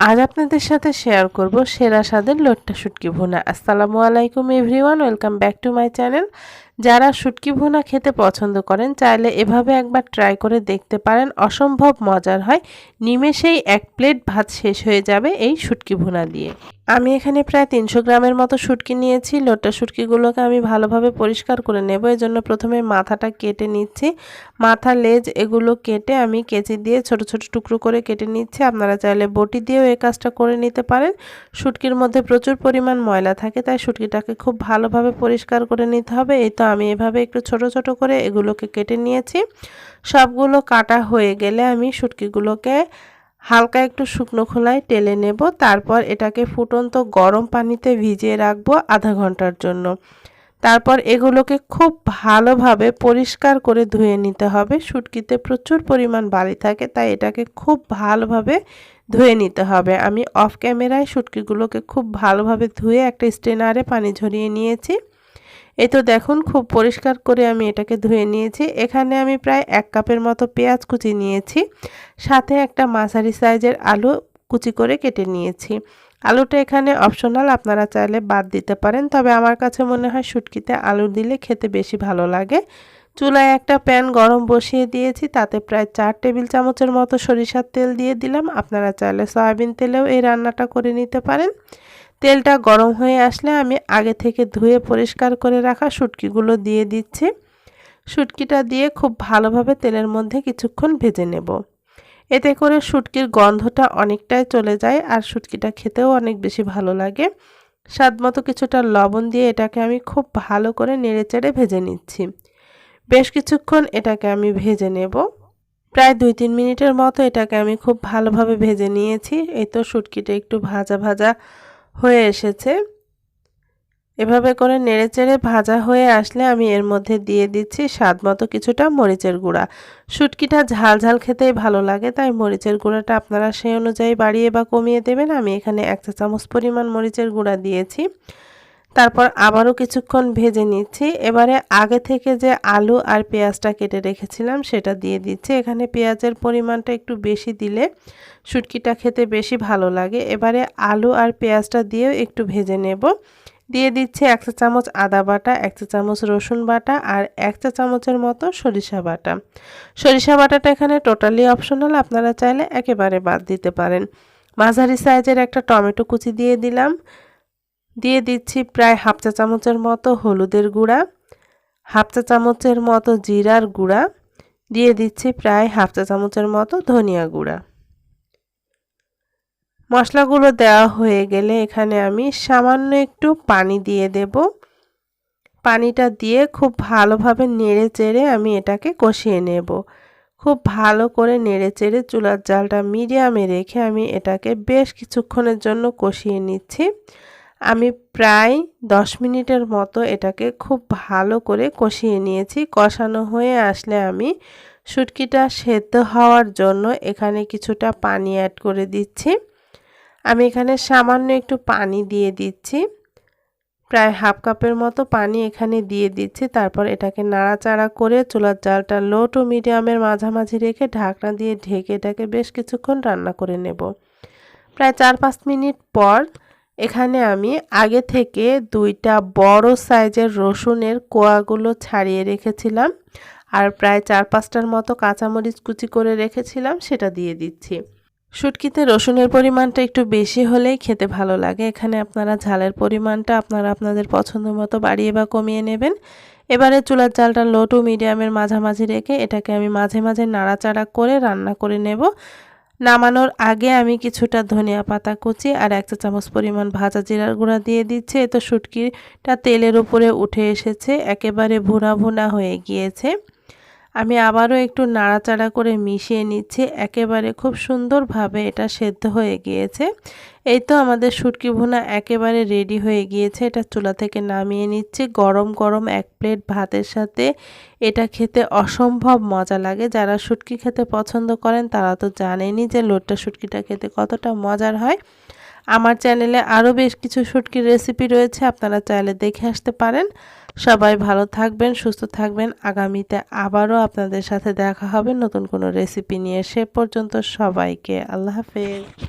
আজ আপনাদের সাথে শেয়ার করব সেরা স্বাদের লোট্টা শুটকি ভুনা। আসসালামু আলাইকুম everyone welcome back to my channel যারা শুটকি ভুনা খেতে পছন্দ করেন, চাইলে এভাবে একবার ট্রাই করে দেখতে পারেন। অসম্ভব মজার হয়। নিমেষেই এক প্লেট ভাত শেষ হয়ে যাবে এই শুটকি ভুনা দিয়ে। আমি এখানে প্রায় তিনশো গ্রামের মতো শুটকি নিয়েছি। লোটা শুটকিগুলোকে আমি ভালোভাবে পরিষ্কার করে নেব। এই জন্য প্রথমে মাথাটা কেটে নিচ্ছি। মাথা, লেজ এগুলো কেটে আমি কেচি দিয়ে ছোট ছোট টুকরো করে কেটে নিচ্ছি। আপনারা চাইলে বটি দিয়েও এই কাজটা করে নিতে পারেন। শুটকির মধ্যে প্রচুর পরিমাণ ময়লা থাকে, তাই শুটকিটাকে খুব ভালোভাবে পরিষ্কার করে নিতে হবে। এই তো আমি এভাবে একটু ছোট ছোট করে এগুলোকে কেটে নিয়েছি। সবগুলো কাটা হয়ে গেলে আমি শুটকিগুলোকে হালকা একটু শুকনো খোলায় টেলে নেব। তারপর এটাকে ফুটন্ত গরম পানিতে ভিজিয়ে রাখব আধা ঘণ্টার জন্য। তারপর এগুলোকে খুব ভালোভাবে পরিষ্কার করে ধুয়ে নিতে হবে। শুটকিতে প্রচুর পরিমাণ বালি থাকে, তাই এটাকে খুব ভালোভাবে ধুয়ে নিতে হবে। আমি অফ ক্যামেরায় শুটকিগুলোকে খুব ভালোভাবে ধুয়ে একটা স্টেনারে পানি ঝরিয়ে নিয়েছি। এই তো দেখুন, খুব পরিষ্কার করে আমি এটাকে ধুয়ে নিয়েছি। এখানে আমি প্রায় এক কাপের মতো পেঁয়াজ কুচি নিয়েছি। সাথে একটা মাঝারি সাইজের আলু কুচি করে কেটে নিয়েছি। আলুটা এখানে অপশনাল আপনারা চাইলে বাদ দিতে পারেন। তবে আমার কাছে মনে হয় শুটকিতে আলু দিলে খেতে বেশি ভালো লাগে। চুলায় একটা প্যান গরম বসিয়ে দিয়েছি, তাতে প্রায় চার টেবিল চামচের মতো সরিষার তেল দিয়ে দিলাম। আপনারা চাইলে সয়াবিন তেলেও এই রান্নাটা করে নিতে পারেন। তেলটা গরম হয়ে আসলে আমি আগে থেকে ধুয়ে পরিষ্কার করে রাখা শুটকিগুলো দিয়ে দিচ্ছি। শুটকিটা দিয়ে খুব ভালোভাবে তেলের মধ্যে কিছুক্ষণ ভেজে নেব। এতে করে শুটকির গন্ধটা অনেকটাই চলে যায় আর শুটকিটা খেতেও অনেক বেশি ভালো লাগে। স্বাদ মতো কিছুটা লবণ দিয়ে এটাকে আমি খুব ভালো করে নেড়ে চেড়ে ভেজে নিচ্ছি। বেশ কিছুক্ষণ এটাকে আমি ভেজে নেব। প্রায় দুই তিন মিনিটের মতো এটাকে আমি খুব ভালোভাবে ভেজে নিয়েছি। এই তো শুটকিটা একটু ভাজা ভাজা হয়ে এসেছে। এভাবে করে নেড়েচেড়ে ভাজা হয়ে আসলে আমি এর মধ্যে দিয়ে দিচ্ছি স্বাদ মতো কিছুটা মরিচের গুঁড়া। শুটকিটা ঝাল ঝাল খেতেই ভালো লাগে, তাই মরিচের গুঁড়াটা আপনারা সেই অনুযায়ী বাড়িয়ে বা কমিয়ে দেবেন। আমি এখানে এক চা চামচ পরিমাণ মরিচের গুঁড়া দিয়েছি। তারপর আবারও কিছুক্ষণ ভেজে নিচ্ছি। এবারে আগে থেকে যে আলু আর পেঁয়াজটা কেটে রেখেছিলাম, সেটা দিয়ে দিচ্ছি। এখানে পেঁয়াজের পরিমাণটা একটু বেশি দিলে শুটকিটা খেতে বেশি ভালো লাগে। এবারে আলু আর পেঁয়াজটা দিয়েও একটু ভেজে নেব। দিয়ে দিচ্ছি এক চা চামচ আদা বাটা, এক চা চামচ রসুন বাটা আর এক চা চামচের মতো সরিষা বাটা। সরিষা বাটাটা এখানে টোটালি অপশনাল, আপনারা চাইলে একেবারে বাদ দিতে পারেন। মাঝারি সাইজের একটা টমেটো কুচি দিয়ে দিলাম। দিয়ে দিচ্ছি প্রায় হাফ চা চামচের মতো হলুদের গুঁড়া, হাফ চা চামচের মতো জিরার গুঁড়া, দিয়ে দিচ্ছি প্রায় হাফ চা চামচের মতো ধনিয়া গুঁড়া। মশলাগুলো দেওয়া হয়ে গেলে এখানে আমি সামান্য একটু পানি দিয়ে দেব। পানিটা দিয়ে খুব ভালোভাবে নেড়ে চেড়ে আমি এটাকে কষিয়ে নেব। খুব ভালো করে নেড়ে চেড়ে চুলার জালটা মিডিয়ামে রেখে আমি এটাকে বেশ কিছুক্ষণের জন্য কষিয়ে নিচ্ছি। আমি প্রায় দশ মিনিটের মতো এটাকে খুব ভালো করে কষিয়ে নিয়েছি। কষানো হয়ে আসলে আমি শুটকিটা সেদ্ধ হওয়ার জন্য এখানে কিছুটা পানি অ্যাড করে দিচ্ছি। আমি এখানে সামান্য একটু পানি দিয়ে দিচ্ছি। প্রায় হাফ কাপের মতো পানি এখানে দিয়ে দিচ্ছি। তারপর এটাকে নাড়াচাড়া করে চুলার জালটা লো টু মিডিয়ামের মাঝামাঝি রেখে ঢাকনা দিয়ে ঢেকে এটাকে বেশ কিছুক্ষণ রান্না করে নেব। প্রায় চার পাঁচ মিনিট পর এখানে আমি আগে থেকে দুইটা বড় সাইজের রসুনের কোয়াগুলো ছাড়িয়ে রেখেছিলাম আর প্রায় চার পাঁচটার মতো কাঁচামরিচ কুচি করে রেখেছিলাম, সেটা দিয়ে দিচ্ছি। শুটকিতে রসুনের পরিমাণটা একটু বেশি হলেই খেতে ভালো লাগে। এখানে আপনারা ঝালের পরিমাণটা আপনারা আপনাদের পছন্দ মতো বাড়িয়ে বা কমিয়ে নেবেন। এবারে চুলার চালটা লো টু মিডিয়ামের মাঝামাঝি রেখে এটাকে আমি মাঝে মাঝে নাড়াচাড়া করে রান্না করে নেব। নামানোর আগে আমি কিছুটা ধনিয়া পাতা কুচি আর এক চা চামচ পরিমাণ ভাজা জিরার গুঁড়া দিয়ে দিচ্ছে। এ তো শুটকিটা তেলের উপরে উঠে এসেছে, একেবারে ভুনা ভুনা হয়ে গিয়েছে। আমি আবারও একটু নাড়াচাড়া করে মিশিয়ে নিচ্ছি। একেবারে খুব সুন্দরভাবে এটা সেদ্ধ হয়ে গিয়েছে। এই তো আমাদের শুটকি ভুনা একেবারে রেডি হয়ে গিয়েছে। এটা চুলা থেকে নামিয়ে নিচ্ছি। গরম গরম এক প্লেট ভাতের সাথে এটা খেতে অসম্ভব মজা লাগে। যারা শুটকি খেতে পছন্দ করেন তারা তো জানেনই যে লোটটা শুটকিটা খেতে কতটা মজার হয়। আমার চ্যানেলে আরও বেশ কিছু শুটকির রেসিপি রয়েছে, আপনারা চাইলে দেখে আসতে পারেন। সবাই ভালো থাকবেন, সুস্থ থাকবেন। আগামীতে আবারও আপনাদের সাথে দেখা হবে নতুন কোনো রেসিপি নিয়ে। সে পর্যন্ত সবাইকে আল্লাহ হাফেজ।